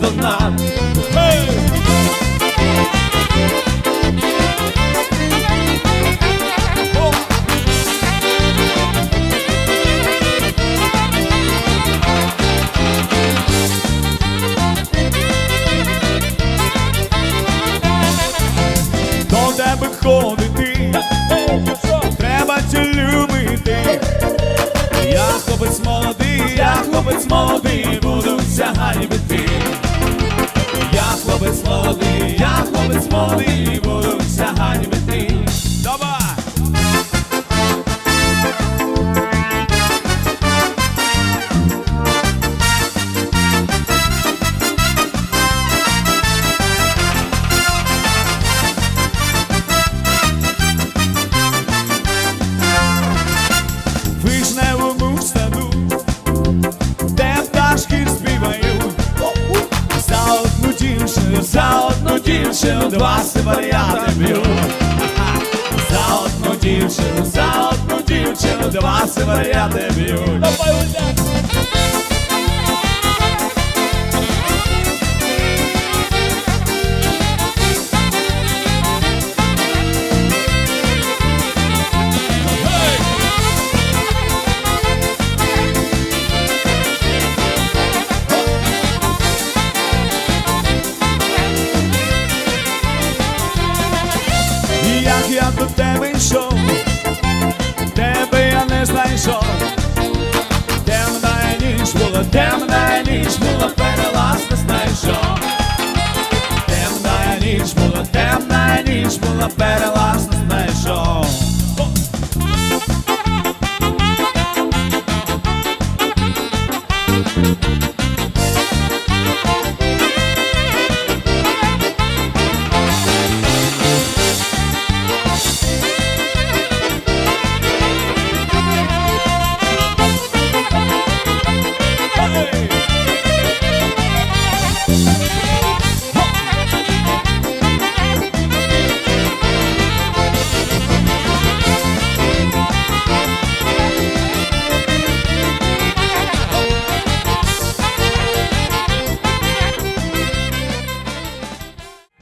до дна. Гей! О! До тебе ходити, треба цю любити. Я хлопець молодий, я хлопець молодий, хлопець дівчину, два сибарята б'ю. За одну дівчину, за одну дівчину, два сибар'яти б'ють. До тебе йшов, тебе я не знайшов. Темна ніч була, темна ніч була, перелаз не знайшов. Темна ніч була, темна ніч була, перелаз.